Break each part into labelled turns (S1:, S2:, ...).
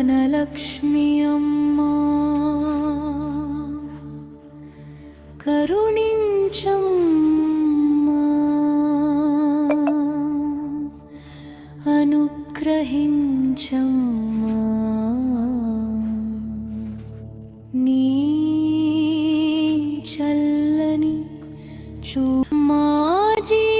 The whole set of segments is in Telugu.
S1: ధనలక్ష్మి అమ్మా కరుణించమ్మా అనుగ్రహించమ్మా. నీ చల్లని చూ మాజీ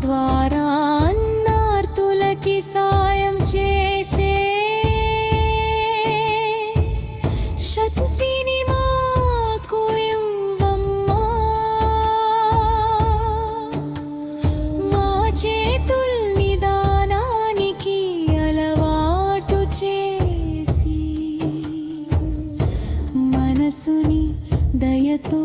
S1: ద్వారా అన్నార్తులకి సాయం చేసే శక్తిని మాకు ఇవ్వమ్మా. మా చేతుల్ని దానానికి అలవాటు చేసి మనసుని దయతో